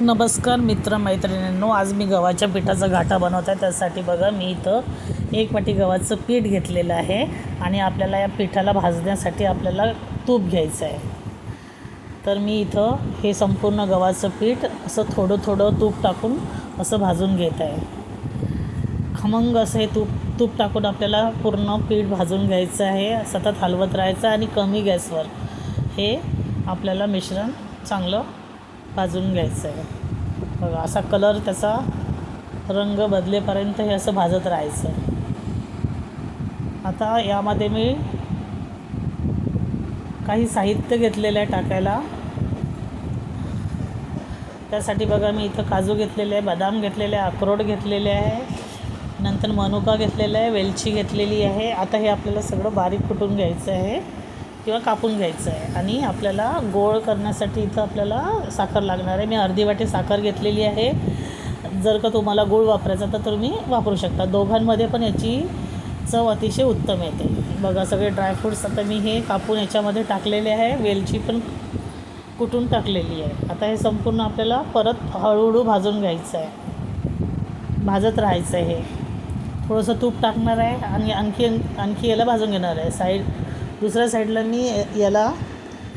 नमस्कार मित्र मैत्रिणींनो आज मी गव्हाच्या पिठाचा घाटा बनवत आहे. त्यासाठी बघा मी इथं एक वाटी गव्हाचं पीठ घेतलेलं आहे आणि आपल्याला या पिठाला भाजण्यासाठी आपल्याला तूप घ्यायचं आहे. तर मी इथं हे संपूर्ण गव्हाचं पीठ असं थोडं थोडं तूप टाकून असं भाजून घेत आहे. खमंग असं हे तूप तूप टाकून आपल्याला पूर्ण पीठ भाजून घ्यायचं आहे. सतत हलवत राहायचं आणि कमी गॅसवर हे आपल्याला मिश्रण चांगलं भाजून घ्यायचं आहे. बघा असा कलर त्याचा रंग बदलेपर्यंत हे असं भाजत राहायचं आता यामध्ये मी काही साहित्य घेतलेलं आहे टाकायला. त्यासाठी बघा मी इथं काजू घेतलेले आहे बदाम घेतलेले आहे अक्रोड घेतलेले आहे नंतर मनुका घेतलेला आहे वेलची घेतलेली आहे. आता हे आपल्याला सगळं बारीक कुटून घ्यायचं आहे. किंवा कापून घ्यायचं आहे आणि आपल्याला गोळ करण्यासाठी इथं आपल्याला साखर लागणार आहे. मी अर्धी वाटी साखर घेतलेली आहे. जर का तुम्हाला गूळ वापरायचा तर तुम्ही वापरू शकता. दोघांमध्ये पण याची चव अतिशय उत्तम येते. बघा सगळे ड्रायफ्रूट्स आता मी हे कापून याच्यामध्ये टाकलेले आहे. वेलची पण कुटून टाकलेली आहे. आता हे संपूर्ण आपल्याला परत हळूहळू भाजून घ्यायचं आहे भाजत राहायचं आहे हे. थोडंसं तूप टाकणार आहे आणि आणखी आणखी याला भाजून घेणार आहे. साईड दुसऱ्या साईडला मी याला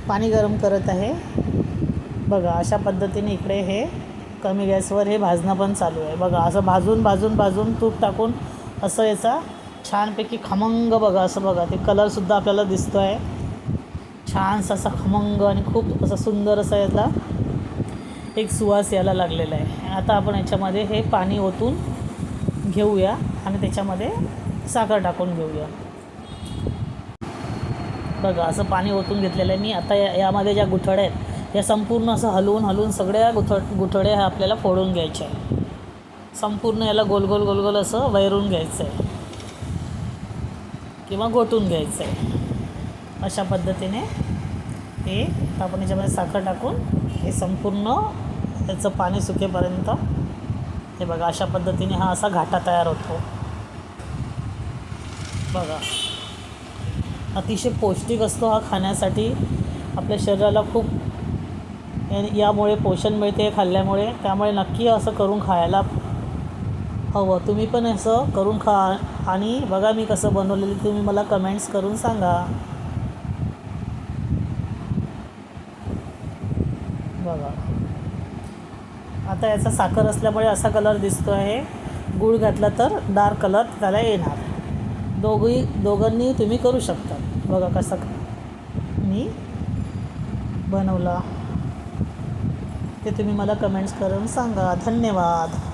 पाणी गरम करत आहे. बघा अशा पद्धतीने इकडे हे कमी गॅसवर हे भाजणं पण चालू आहे. बघा असं भाजून भाजून भाजून तूप टाकून असं याचा छानपैकी खमंग बघा असं बघा ते कलरसुद्धा आपल्याला दिसतो आहे छानसा असा खमंग आणि खूप असा सुंदर असा याचा एक सुवास यायला लागलेला आहे. आता आपण याच्यामध्ये हे पाणी ओतून घेऊया आणि त्याच्यामध्ये साखर टाकून घेऊया. बघा असं पाणी ओतून घेतलेलं आहे. मी आता या यामध्ये ज्या गुठड्या आहेत या संपूर्ण असं हलवून हलवून सगळ्या गुथ गुठडे ह्या आपल्याला फोडून घ्यायच्या आहे संपूर्ण याला गोल गोल असं वैरून घ्यायचं आहे. किंवा गोटून घ्यायचं आहे. अशा पद्धतीने हे आपण याच्यामध्ये साखर टाकून हे संपूर्ण त्याचं पाणी सुकेपर्यंत हे बघा अशा पद्धतीने हा असा घाटा तयार होतो. बघा. अतिशय पौष्टिक असतो हा खाण्यासाठी. आपल्या शरीराला खूप या- यामुळे पोषण मिळते हे खाल्ल्यामुळे. त्यामुळे नक्की असं करून खायला हवं. तुम्ही पण असं करून खा. आणि बघा मी कसं बनवलेलं तुम्ही मला कमेंट्स करून सांगा. बघा. आता याचा साखर असल्यामुळे असा कलर दिसतो आहे गूळ घातला तर डार्क कलर त्याला येणार. दोघी दोघांनी तुम्ही करू शकता. बघा कसा मी बनवला. ते तुम्ही मला कमेंट्स करून सांगा. धन्यवाद.